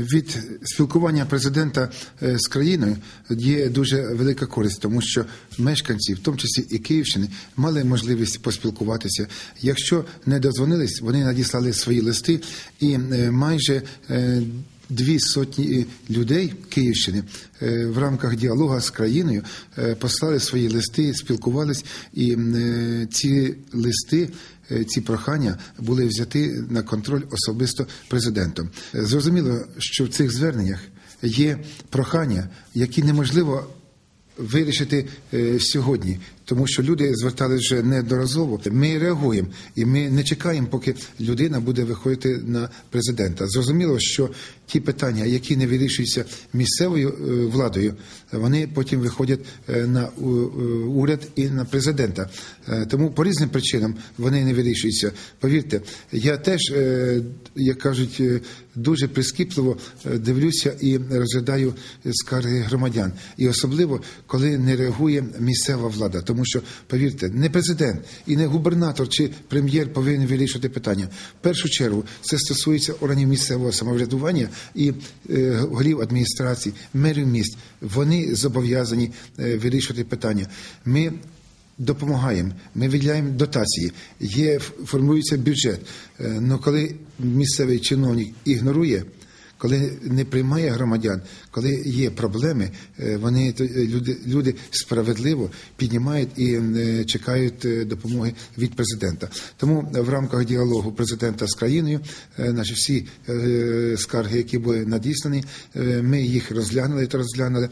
Від спілкування президента е, з країною є дуже велика користь, тому що мешканці, в тому числі і Київщини, мали можливість поспілкуватися. Якщо не дозвонились, вони надіслали свої листи, і е, майже е, дві сотні людей Київщини е, в рамках діалогу з країною е, послали свої листи, спілкувались, і е, ці листи. е, Ці прохання були взяті на контроль особисто президентом. Е, Зрозуміло, що в цих зверненнях є прохання, які неможливо вирішити е, сьогодні, тому що люди звертались вже неодноразово. Ми реагуємо і ми не чекаємо, поки людина буде виходити на президента. Зрозуміло, що ті питання, які не вирішуються місцевою е, владою, вони потім виходять е, на е, уряд і на президента. Тому по різним причинам вони не вирішуються. Повірте, я теж, як кажуть, дуже прискіпливо дивлюся і розглядаю скарги громадян, і особливо коли не реагує місцева влада, тому що повірте, не президент і не губернатор чи прем'єр повинен вирішувати питання. В першу чергу це стосується органів місцевого самоврядування і е, голів адміністрації, мерів міст. Вони зобов'язані е, вирішувати питання. Ми допомагаємо, ми виділяємо дотації, є формується бюджет. Але коли місцевий чиновник ігнорує. Коли не приймає громадян, коли є проблеми, е, вони е, люди, люди справедливо піднімають і е, чекають допомоги від президента. Тому в рамках діалогу президента з країною, наші всі скарги, які були надіслані, ми їх розглянули та розглянули.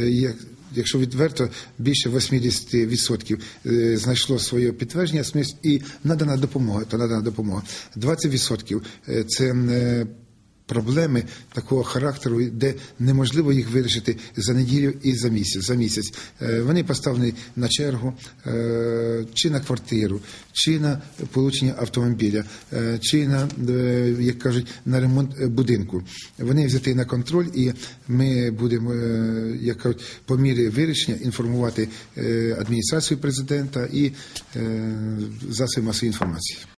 Як- Якщо відверто більше 80% е, знайшло своє підтвердження і надана допомога, то надана допомога. 20% е, це проблеми такого характеру, де неможливо їх вирішити за неділю і за місяць. За місяць Е, вони поставлені на чергу е, чи на квартиру, чи на получення автомобіля, е, чи на як кажуть на ремонт будинку. Вони взяті на контроль, і ми будемо як кажуть, по мірі вирішення інформувати адміністрацію президента і засоби масової інформації.